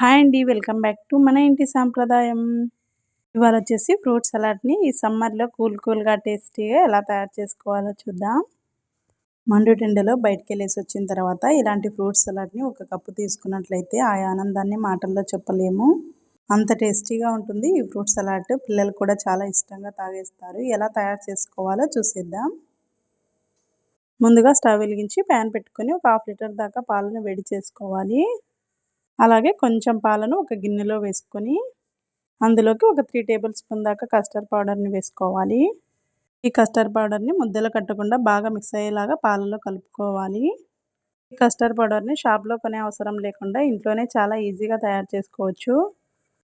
Hi అండి welcome back to మన ఇంటి సాంప్రదాయం. ఇవాళ వచ్చేసి ఫ్రూట్ సలాడ్ని ఈ సమ్మర్లో కూల్ కూల్గా టేస్టీగా ఎలా తయారు చేసుకోవాలో చూద్దాం. మండుటెండలో బయటికి వెళ్ళేసి వచ్చిన తర్వాత ఇలాంటి ఫ్రూట్ సలాడ్ని ఒక కప్పు తీసుకున్నట్లయితే ఆ ఆనందాన్ని మాటల్లో చెప్పలేము. అంత టేస్టీగా ఉంటుంది ఈ ఫ్రూట్ సలాడ్. పిల్లలు కూడా చాలా ఇష్టంగా తాగేస్తారు. ఎలా తయారు చేసుకోవాలో చూసేద్దాం. ముందుగా స్టవ్ వెలిగించి ప్యాన్ పెట్టుకొని ఒక హాఫ్ లీటర్ దాకా పాలను వేడి చేసుకోవాలి. అలాగే కొంచెం పాలను ఒక గిన్నెలో వేసుకొని అందులోకి ఒక త్రీ టేబుల్ స్పూన్ దాకా కస్టర్డ్ పౌడర్ని వేసుకోవాలి. ఈ కస్టర్డ్ పౌడర్ని ముద్దలు కట్టకుండా బాగా మిక్స్ అయ్యేలాగా పాలలో కలుపుకోవాలి. ఈ కస్టర్డ్ పౌడర్ని షాప్లో కొనే అవసరం లేకుండా ఇంట్లోనే చాలా ఈజీగా తయారు చేసుకోవచ్చు.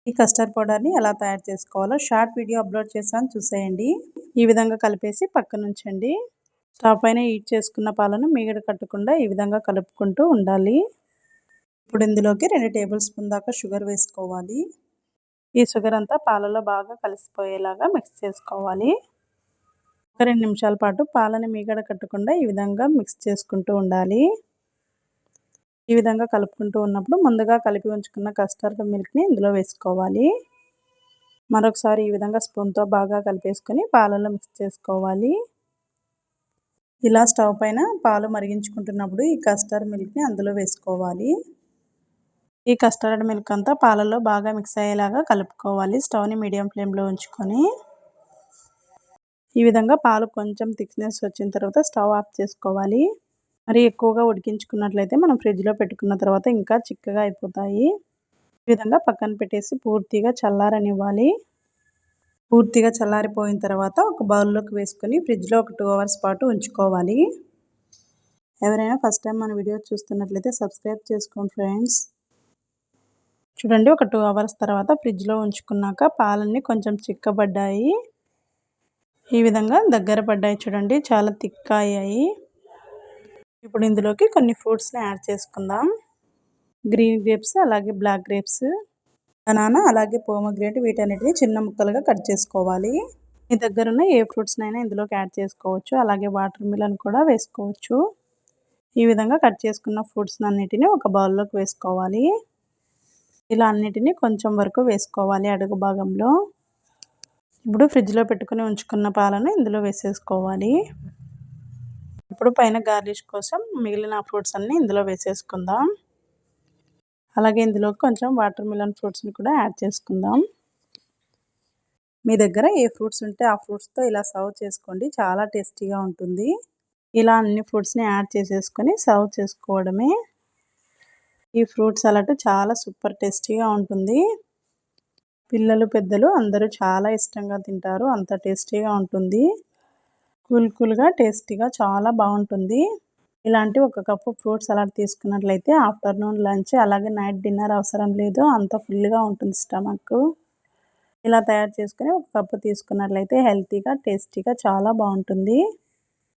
ఈ కస్టర్డ్ పౌడర్ని ఎలా తయారు చేసుకోవాలో షార్ట్ వీడియో అప్లోడ్ చేశాను చూసేయండి. ఈ విధంగా కలిపేసి పక్కన ఉంచండి. స్టవ్ పైన హీట్ చేసుకున్న పాలను మీగడ కట్టకుండా ఈ విధంగా కలుపుకుంటూ ఉండాలి. ఇప్పుడు ఇందులోకి రెండు టేబుల్ స్పూన్ దాకా షుగర్ వేసుకోవాలి. ఈ షుగర్ అంతా పాలలో బాగా కలిసిపోయేలాగా మిక్స్ చేసుకోవాలి. ఒక రెండు నిమిషాల పాటు పాలని మీగడ కట్టకుండా ఈ విధంగా మిక్స్ చేసుకుంటూ ఉండాలి. ఈ విధంగా కలుపుకుంటూ ఉన్నప్పుడు ముందుగా కలిపి ఉంచుకున్న కస్టర్డ్ మిల్క్ని ఇందులో వేసుకోవాలి. మరొకసారి ఈ విధంగా స్పూన్తో బాగా కలిపేసుకొని పాలలో మిక్స్ చేసుకోవాలి. ఇలా స్టవ్ పైన పాలు మరిగించుకుంటున్నప్పుడు ఈ కస్టర్డ్ మిల్క్ని అందులో వేసుకోవాలి. ఈ కస్టర్డ్ మిల్క్ అంతా పాలలో బాగా మిక్స్ అయ్యేలాగా కలుపుకోవాలి. స్టవ్ని మీడియం ఫ్లేమ్లో ఉంచుకొని ఈ విధంగా పాలు కొంచెం థిక్నెస్ వచ్చిన తర్వాత స్టవ్ ఆఫ్ చేసుకోవాలి. మరి ఎక్కువగా ఉడికించుకున్నట్లయితే మనం ఫ్రిడ్జ్లో పెట్టుకున్న తర్వాత ఇంకా చిక్కగా అయిపోతాయి. ఈ విధంగా పక్కన పెట్టేసి పూర్తిగా చల్లారనివ్వాలి. పూర్తిగా చల్లారిపోయిన తర్వాత ఒక బౌల్లోకి వేసుకొని ఫ్రిడ్జ్లో ఒక టూ అవర్స్ పాటు ఉంచుకోవాలి. ఎవరైనా ఫస్ట్ టైం మన వీడియో చూస్తున్నట్లయితే సబ్స్క్రైబ్ చేసుకోండి ఫ్రెండ్స్. చూడండి ఒక టూ అవర్స్ తర్వాత ఫ్రిడ్జ్లో ఉంచుకున్నాక పాలన్నీ కొంచెం చిక్కబడ్డాయి. ఈ విధంగా దగ్గర పడ్డాయి చూడండి చాలా థిక్ అయ్యాయి ఇప్పుడు ఇందులోకి కొన్ని ఫ్రూట్స్ని యాడ్ చేసుకుందాం. గ్రీన్ గ్రేప్స్ అలాగే బ్లాక్ గ్రేప్స్ బనానా అలాగే పోమగ్రేట్ వీటన్నిటిని చిన్న ముక్కలుగా కట్ చేసుకోవాలి. మీ దగ్గర ఉన్న ఏ ఫ్రూట్స్నైనా ఇందులోకి యాడ్ చేసుకోవచ్చు అలాగే వాటర్ మిలన్ కూడా వేసుకోవచ్చు. ఈ విధంగా కట్ చేసుకున్న ఫ్రూట్స్ అన్నిటిని ఒక బౌల్లోకి వేసుకోవాలి. ఇలా అన్నిటినీ కొంచెం వరకు వేసుకోవాలి అడుగు భాగంలో. ఇప్పుడు ఫ్రిడ్జ్లో పెట్టుకుని ఉంచుకున్న పాలను ఇందులో వేసేసుకోవాలి. ఇప్పుడు పైన గార్లిష్ కోసం మిగిలిన ఫ్రూట్స్ అన్నీ ఇందులో వేసేసుకుందాం. అలాగే ఇందులో కొంచెం వాటర్ మిలన్ ఫ్రూట్స్ని కూడా యాడ్ చేసుకుందాం. మీ దగ్గర ఏ ఫ్రూట్స్ ఉంటే ఆ ఫ్రూట్స్తో ఇలా సర్వ్ చేసుకోండి. చాలా టేస్టీగా ఉంటుంది. ఇలా అన్ని ఫ్రూట్స్ని యాడ్ చేసేసుకొని సర్వ్ చేసుకోవడమే. ఈ ఫ్రూట్ సలాడ్ చాలా సూపర్ టేస్టీగా ఉంటుంది. పిల్లలు పెద్దలు అందరూ చాలా ఇష్టంగా తింటారు. అంత టేస్టీగా ఉంటుంది. కూల్ కూల్గా టేస్టీగా చాలా బాగుంటుంది. ఇలాంటి ఒక కప్పు ఫ్రూట్ సలాడ్ తీసుకున్నట్లయితే ఆఫ్టర్నూన్ లంచ్ అలాగే నైట్ డిన్నర్ అవసరం లేదు. అంత ఫుల్గా ఉంటుంది స్టమక్. ఇలా తయారు చేసుకుని ఒక కప్పు తీసుకున్నట్లయితే హెల్తీగా టేస్టీగా చాలా బాగుంటుంది.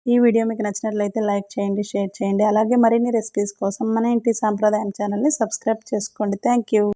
ఈ వీడియో మీకు నచ్చినట్లయితే లైక్ చేయండి షేర్ చేయండి. అలాగే మరిన్ని రెసిపీస్ కోసం మన ఇంటి సాంప్రదాయం ఛానల్ని సబ్స్క్రైబ్ చేసుకోండి. థ్యాంక్